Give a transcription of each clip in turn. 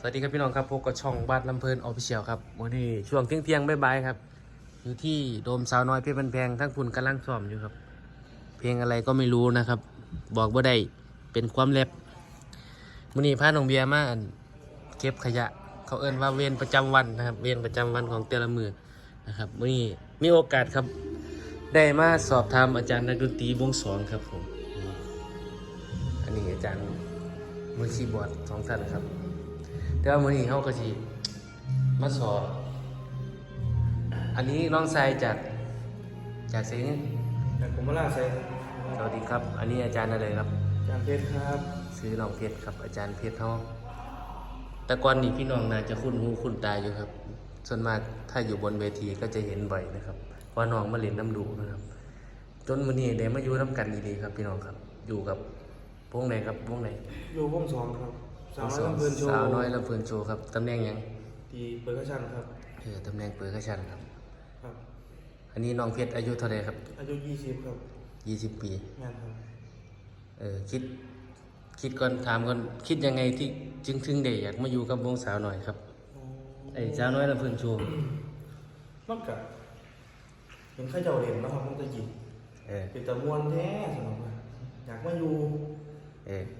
สวัสดีครับพี่น้องครับพบกับช่องบ้านลำเพลินออฟฟิเชียลครับวันนี้ช่วงเที่ยงเที่ยงบ่ายๆครับ อยู่ที่โดมสาวน้อยเพชรบันแพงทั้งคุณกำลังซ้อมอยู่ครับ เพลงอะไรก็ไม่รู้นะครับ บอกว่าได้เป็นความเลับวันนี้พาน้องเบียร์มาเก็บขยะ เขาเอิ้นว่าเวรประจำวันนะครับ เวรประจำวันของแต่ละมือนะครับวันนี้มีโอกาสครับ ได้มาสอบถามอาจารย์นักดนตรีวงสองครับผมอันนี้อาจารย์มือคีย์บอร์ดสองท่านครับ แต่ว่ามื้อนี้เขาก็สิมาสอบอันนี้น้องชายจากจากเสียงแต่ผมมาล่าใส่สวัสดีครับ อันนี้อาจารย์อะไรครับจานเพชรครับ ซื้อน้องเพชรครับ อาจารย์เพชรเขาแต่ก่อนนี้พี่น้องน่าจะคุ้นหูคุ้นตาอยู่ครับ ส่วนมากถ้าอยู่บนเวทีก็จะเห็นบ่อยนะครับว่าน้องมาเล่นน้ำดูนะครับ จนมื้อนี้ได้มาอยู่น้ำกันดีๆครับพี่น้องครับ อยู่กับวงไหนครับวงไหนอยู่วงสองครับ สาวน้อยลำเพลินโชว์สาวน้อยลำเพลินโชว์ครับตำแหน่งหยังตีเปิดกระชันครับเออตำแหน่งเปิดกระชันครับ ครับ อันนี้น้องเพชรอายุเท่าไหรครับ อายุยี่สิบครับยี่สิบปีงานครับเออคิด คิดก่อนถามก่อนคิดยังไงที่จึงถึงได้อยากมาอยู่กับวงสาวหน่อยครับอ๋อไอ้สาวน้อยลำเพลินโชว์นอกจากเห็นข้าเจ้าเด่นนะครับมันจะหยิบเออเป็นตะมวนแท้สำหรับว่าอยากมาอยู่เออ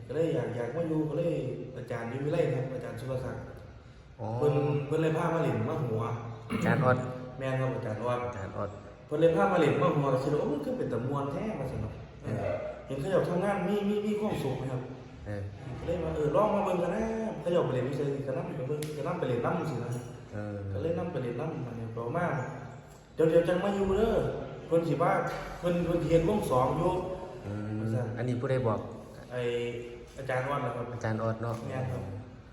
ก็เลยอยากอยากมาอยู่ก็เลยอาจารย์อยูวิไลครับอาจารย์สุรศักดิ์อ๋อเพิ่นเพิ่นเลยพามาเล่นมาหัวอาจารย์ออดแม่นครับอาจารย์ว่าอาจารย์ออดเพิ่นเลยพามาเล่นมาหัวก็คิดว่าโอ้มันคือเป็นตะมวนแท้มาสนุกเออเห็นเขาเจ้าทำงานมีมีมีความสุขไหมครับเออเลยมาเออลองมาเบิ่งกันนะเขาอยากไปเรียนวิชาการนั่งไปเบิ่งจะนั่งไปเรียนนั่งสินะเออก็เลยนั่งไปเรียนนั่งมาเนี่ยต่อมาเดี๋ยวเดี๋ยวจังมาอยู่เด้อเพิ่นสิว่าเพิ่นเพิ่นเรียนวงสองอยู่อืมอันนี้ผู้ได้บอก ไออาจารย์วันนะครับอาจารย์ออดเนาะเนี่ยครับ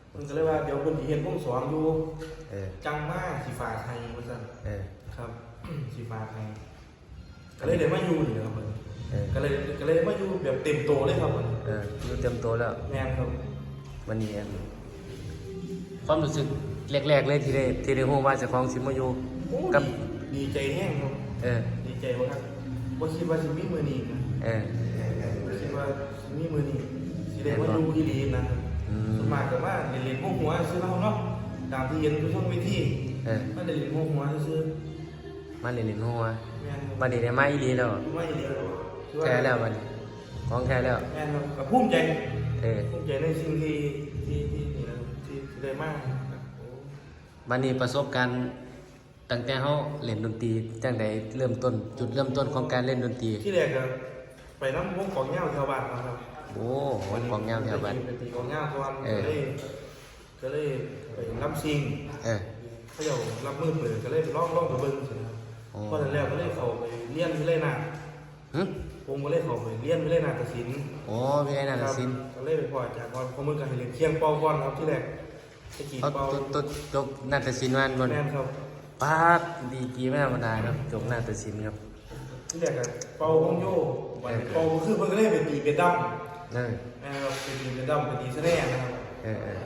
เพิ่นก็เลยว่าเดี๋ยวเพิ่นสิเรียนวงสองอยู่เออจังมาสิฝากให้ว่าซั่นเออครับสิฝากให้ก็เลยได้มาอยู่นี่ครับเพิ่นเออก็เลยก็เลยมาอยู่แบบเต็มโตเลยครับเพิ่นเอออยู่เต็มตัวแล้วแม่นครับวันนี้อันความรู้สึกแรกๆเลยที่ได้ที่ได้รู้ว่าเจ้าของสิมาอยู่โอ้กับ ดีดีใจแห้งครับ เออ ดีใจว่าครับว่าคิดว่าสิมีมือนี้นะเออบ่คิดว่า สิมีมือนี้สิได้มาอยู่อีหลีนะอืมสวนมากก็ว่าเรียนเรียนพวกหัวซื้อเราเนาะตามที่เห็นทุกช่วงวิธีเออมันได้เรียนพวกหัวซื้อมาเล่นเล่นหัวแม่นบันนี้ได้มาอีหลีแล้วไม่เรียนแท้แล้วบัดนี้ของแท้แล้วแม่นครับก็ภูมิใจเออภูมิใจในสิ่งที่ที่ที่นี่นะที่ที่ได้มากครับโอ้บันนี้ประสบการณ์ตั้งแต่เฮาเล่นดนตรีจังใดเริ่มต้น จุดเริ่มต้นของการเล่นดนตรีที่แรกก็ ไปน้ำวงของเหย้าแถวบ้านนะครับโอ้วันของยาวแถวบ้านไปตีของเหย้าก่อนเอก็อเลยก็เลยไปรับซิงเออเขาเจ้ารับมือเปิดก็เลยไปลองลองไปเบิ่งสินะครับอ๋อพอแต่แล้วก็เลยเข้าไปเรียนวิเลยนาหึผมก็เลยเข้าไปเรียนวิเลยนาฏศิลป์โอ้พี่ไอ้นาฏศิลป์ก็เลยไปพออาจารย์ก่อนผมมือกันเรียนเคียงเป่าก่อนครับที่แรกตะกี้เขาเป่าตตตจบนาฏศิลป์มันบนแม่นครับปาดดีกีไม่ธรรมดาครับจบนาฏศิลป์ครับ ที่แรกก็เป่าของโย่วันนี้เป่าคือเพิ่นก็เลยไปตีเป็นดเออำนะครับไปตีเป็นดำไปตีแสดงนะครับเออเออ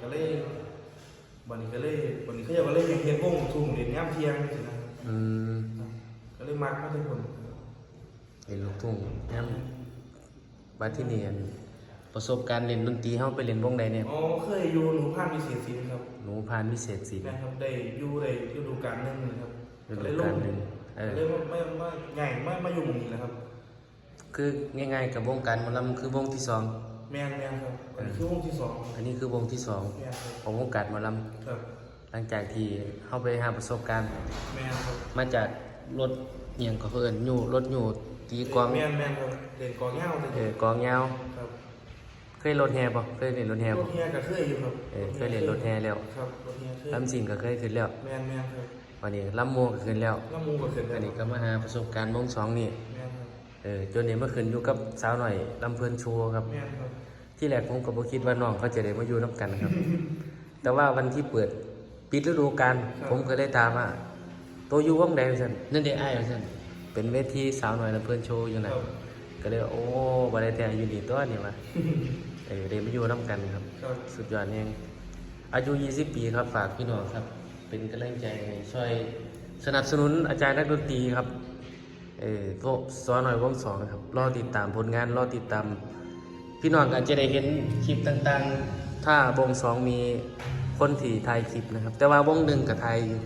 ก็เลยวันนี้ก็เลยวันนี้เขาจะก็เลยเรียนวงทุ่งเรียนย่ำเที่ยงสินะอืมก็เลยมักมาทุกคนเห็นลูกทุ่งย้ำบัดที่นี่อันประสบการณ์เล่นดนตรีเฮาไปเล่นวงใดเนี่ยอ๋อเคยอยู่หนูพานวิเศษศิลป์ครับหนูพานวิเศษศิลป์นะครับได้อยู่ได้ฤดูกาลหนึงนะครับฤดูกาลหนึ่ง เออก็เลยไม่ไม่ใหญ่ไม่ไม่อยู่หมู่นี้นะครับ คือง่ายๆกับวงการหมอลำคือวงที่สอง แมนแมนครับอันนี้คือวงที่สองอันนี้คือวงที่สองแมนครับของวงการหมอลครับำหลังจากที่เข้าไปหาประสบการณ์ แมนครับมาจากรถเอียงก็เอิ้นอยู่รถอยู่ตีกลองแมนแมนครับเด่นกองเงาแต่เออกลองยาวครับเคยรถแห่บ่เคยเล่นรถแห่รบ่ถเฮียก็เคยอยู่ครับเออเคยเล่นรถแห่แล้ว ครับรถเฮียเคยลำสิงก็เคยขึ้นแล้ว แมนแมนครับ วันนี้ลำโมก็ขึ้นแล้วน้ำมูกก็ขึ้นอันนี้คก็รับมาหาประสบการณ์วงสองนี่แมนครับเออจนนี้เมื่อคืนอยู่กับสาวหน่อยลำเพลินโชว์ครับ แมนครับที่แรกผมก็บ่คิดว่าน้องเขาจะได้มาอยู่น้ำกันครับ แต่ว่าวันที่เปิดปิดฤดูกาลผมก็ได้ถามว่าตัวอยู่วงใดซั่นนั่นได้อ้ายว่าซั่นเป็นเวทีสาวหน่อยลำเพลินโชว์อยู่คนั่รันบก็เลยว่าโอ้บ่ได้แต่อยู่นี่ตัวนี่วะเออได้มาอยู่น้ำกันครับ ครับ สุดยอดเองอายุ 20 ปีครับ ฝากพี่น้องครับ เป็นกำลังใจให้ช่วยสนับสนุนอาจารย์นักดนตรีครับ เออพวกสอนหน่อยวงสองครับ รอติดตามผลงาน รอติดตาม พี่น้องก็อาจจะได้เห็นคลิปต่างๆ ถ้าวงสองมีคนที่ถ่ายคลิปนะครับ แต่ว่าวงหนึ่งกับไทยอยู่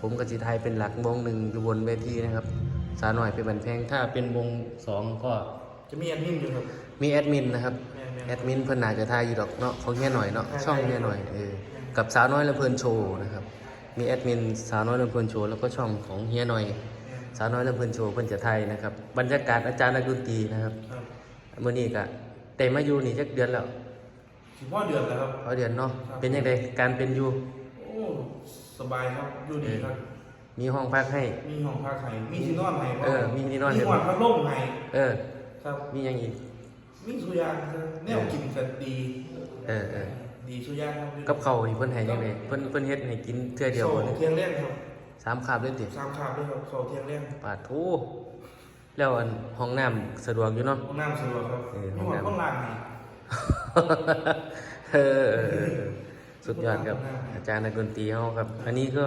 ผมกับจีไทยเป็นหลักวงหนึ่งอยู่บนเวทีนะครับ สาวหน่อยเป็นบันแพงถ้าเป็นวงสองก็จะมีแอดมินอยู่ครับ มีแอดมินนะครับแม่นๆแอดมินเพิ่นน่าจะทายอยู่ดอกเนาะของเฮียหน่อยเนาะใช่ช่องเฮียหน่อยเออ กับสาวน้อยลำเพลินโชว์นะครับ มีแอดมินสาวน้อยลำเพลินโชว์แล้วก็ช่องของเฮียหน่อย สาวน้อยลำเพลินโชว์เพิ่นจะไทยนะครับ บรรยากาศอาจารย์นักดนตรีนะครับครับมื้อนี้ก็แต่มาอยู่นี่จักเดือนแล้วสิบห้าเดือนแล้วครับ เอาเดือนเนาะครับ เป็นยังไงการเป็นอยู่โอ้สบายครับอยู่ดีครับ มีห้องพักให้ มีห้องพักให้มีที่นอนให้เออมีที่นอนให้ มีหมอนพัดลมให้เออ ครับ มีหยังอีก มีสุยางครับแนวกินกันดีเออเออ ดีสุยางครับกับข้าวนี่เพิ่นให้ยังไงเพิ่นเพิ่นเฮ็ดให้กินเทื่อเดียวโซ่บ่เนี่ยเที่ยงแรกครับสามคาบเลยติสามขาบด้วยครับโซ่เที่ยงแรกปาดโธแล้วอันห้องน้ำสะดวกอยู่เนาะ ห้องน้ำสะดวกครับเออมีห้องหมอนน้ำ ห้องล่างให้เออเออเออสุดยอดครับ อาจารย์นักดนตรีเฮาครับ อันนี้ก็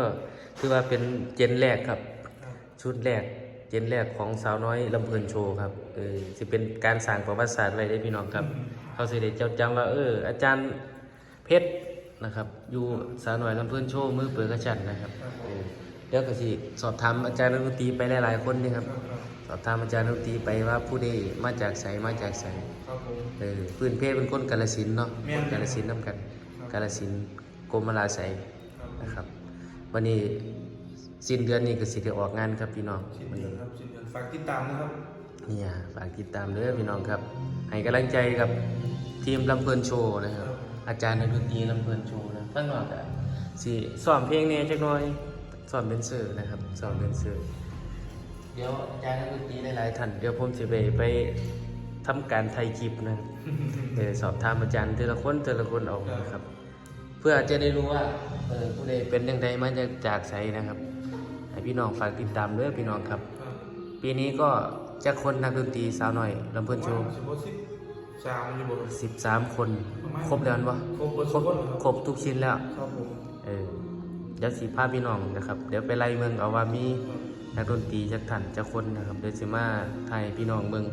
ถือว่าเป็นเจนแรกครับ ครับชุดแรก เจนแรกของสาวน้อยลำเพลินโชว์ครับเออสิเป็นการสร้างประวัติศาสตร์ไว้ได้พี่น้องครับ เขาสิได้เจ้าจำว่าเอออาจารย์ เพชรนะครับ อยู่สาวน้อยลำเพลินโชว์มือเปิดกระชันนะครับเออเดี๋ยวก็สิสอบถามอาจารย์นักดนตรีไปหลายๆคนนี่ครับครับครับ สอบถามอาจารย์ดนตรีไปว่าผู้ใดมาจากไสมาจากไสครับผมเออพื้นเพเป็นคนกาลสินธุ์เนาะแม่คนนกาลสินธุ์นํกันครับกาลสินธุ์กรมราไสยครับนะครับวันนี้สิ้นเดือนนี้ก็สิได้ออกงานครับพี่น้องสิ้นเดือนครับสิ้นเดือนฝากติดตามนะครับเนี่ยฝากติดตามเด้อพี่น้องครับ ให้กำลังใจกับทีมลำเพลินโชว์นะครับ อาจารย์นักดนตรีลำเพลินโชว์นะเพิ่นว่าก็สิซ้อมเพลงแหน่จักหน่อยซ้อมเป็นเซอร์นะครับซ้อมเป็นเซอร์เดี๋ยวอาจารย์นักดนตรีหลายๆท่านเดี๋ยวผมสิไปไปทำการไทยคลิปนะเดี๋ยวสอบถามอาจารย์แต่ละคนแต่ละคนเอานะครับ เพื่อจะได้รู้ว่าเออผู้ใดเป็นยังไงมาจากจากไสนะครับให้พี่น้องฝากติดตามเด้อพี่น้องครับครับ ปีนี้ก็จะคนนักดนตรีสาวหน่อยลำเพิ่นโชว์ สิบสิบสามอยู่บน13คนครบแล้วมั้ยครบเบิดครบทุกคนครับ ครบทุกชิ้นแล้ว ครับผมเออเดี๋ยวสิพาพี่น้องนะครับ เดี๋ยวไปไล่เมืองเอาว่ามีนักดนตรีจักท่านจักคนนะครับ เดี๋ยวสิมาถ่ายพี่น้องเมือง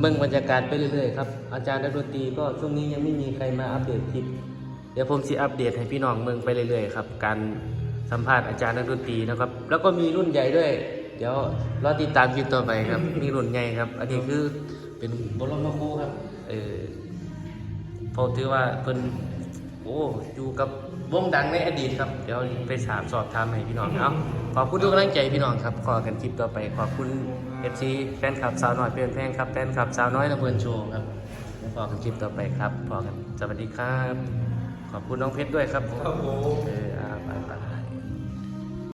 เมืองบรรยากาศไปเรื่อยๆครับ อาจารย์นักดนตรีก็ช่วงนี้ยังไม่มีใครมาอัปเดตคลิป เดี๋ยวผมสิอัปเดตให้พี่น้องเมืองไปเรื่อยๆครับ การสัมภาษณ์อาจารย์นักดนตรีนะครับ แล้วก็มีรุ่นใหญ่ด้วย เดี๋ยวรอติดตามคลิปต่อไปครับ มีรุ่นใหญ่ครับ อันนี้คือเป็นบรมครูครับเออเพราะถือว่าเพิ่นโอ้อยู่กับวงดังในอดีตครับ เดี๋ยวไปถามสอบถามให้พี่น้องเอาขอบคุณทุกกำลังใจพี่น้องครับขอกันคลิปต่อไปขอบคุณ FC แฟนคลับสาวน้อยเปลี่ยนแพงครับแฟนคลับสาวน้อยละเพื่อนโชว์ครับแล้วพอกันคลิปต่อไปครับพอกันสวัสดีครับ ขอบคุณน้องเพชรด้วยครับผมครับผมเออ